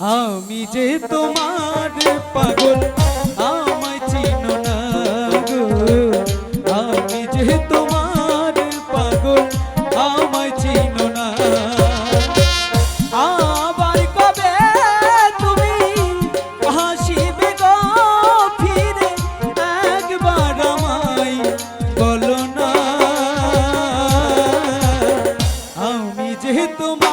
আমি যে তোমার পাগল, আমায় চিনো না গো। আমি যে তোমার পাগল, আমায় চিনো না। আবার কবে তুমি হাসিবে গো ফিরে? একবার আমায় বলো না। আমি যে তোমার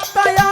আত্মায়